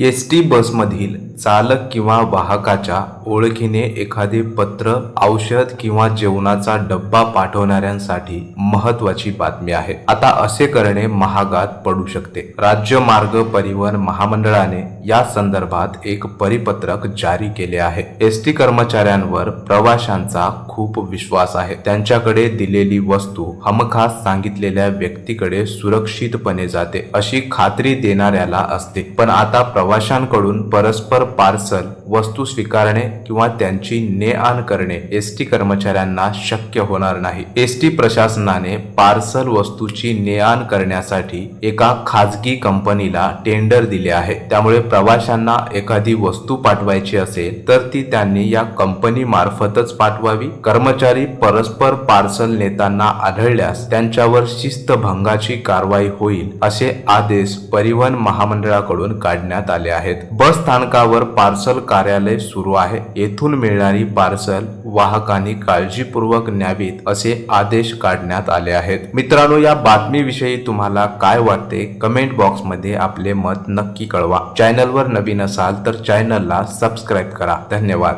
S T बसमधील चालक किंवा वाहकाच्या ओळखीने एखादे पत्र औषध किंवा जेवणाचा डब्बा पाठवणाऱ्यांसाठी महत्वाची बातमी आहे. आता असे करणे महागात पडू शकते. राज्य मार्ग परिवहन महामंडळाने या संदर्भात एक परिपत्रक जारी केले आहे. एस टी कर्मचाऱ्यांवर प्रवाशांचा खूप विश्वास आहे. त्यांच्याकडे दिलेली वस्तू हमखास सांगितलेल्या व्यक्तीकडे सुरक्षितपणे जाते अशी खात्री देणाऱ्याला असते. पण आता प्रवाशांकडून परस्पर पार्सल वस्तू स्वीकारणे किंवा त्यांची ने आण करणे एस टी कर्मचाऱ्यांना शक्य होणार नाही. एस टी प्रशासनाने पार्सल वस्तूची ने आण करण्यासाठी एका खाजगी कंपनीला टेंडर दिले आहे. त्यामुळे प्रवाशांना एखादी वस्तू पाठवायची असेल तर ती त्यांनी या कंपनी मार्फतच पाठवावी. कर्मचारी परस्पर पार्सल नेताना आढळल्यास त्यांच्यावर शिस्तभंगाची कारवाई होईल असे आदेश परिवहन महामंडळाकडून काढण्यात आले. आहेत. बस स्थानकावर पार्सल कार्यालय सुरू आहे. येथून मिळणारी पार्सल वाहकांनी काळजीपूर्वक न्यावीत असे आदेश काढण्यात आले आहेत. मित्रांनो या बातमीविषयी तुम्हाला काय वाटते? कमेंट बॉक्समध्ये आपले मत नक्की कळवा. चॅनलवर नवीन असाल तर चॅनलला सबस्क्राईब करा. धन्यवाद.